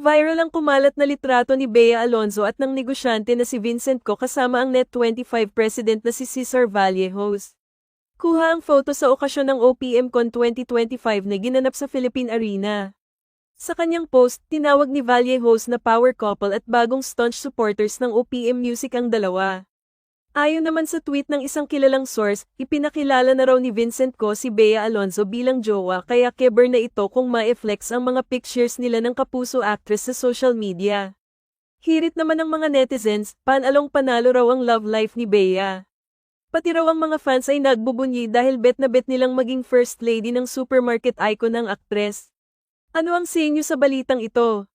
Viral ang kumalat na litrato ni Bea Alonzo at ng negosyante na si Vincent Co kasama ang Net25 president na si Cesar Vallejos. Kuha ang photo sa okasyon ng OPM Con 2025 na ginanap sa Philippine Arena. Sa kanyang post, tinawag ni Vallejos na power couple at bagong staunch supporters ng OPM Music ang dalawa. Ayon naman sa tweet ng isang kilalang source, ipinakilala na raw ni Vincent Co si Bea Alonzo bilang jowa kaya keber na ito kung ma-flex ang mga pictures nila ng kapuso actress sa social media. Hirit naman ng mga netizens, panalong panalo raw ang love life ni Bea. Pati raw ang mga fans ay nagbubunyi dahil bet na bet nilang maging first lady ng supermarket icon ng aktres. Ano ang sa inyo sa balitang ito?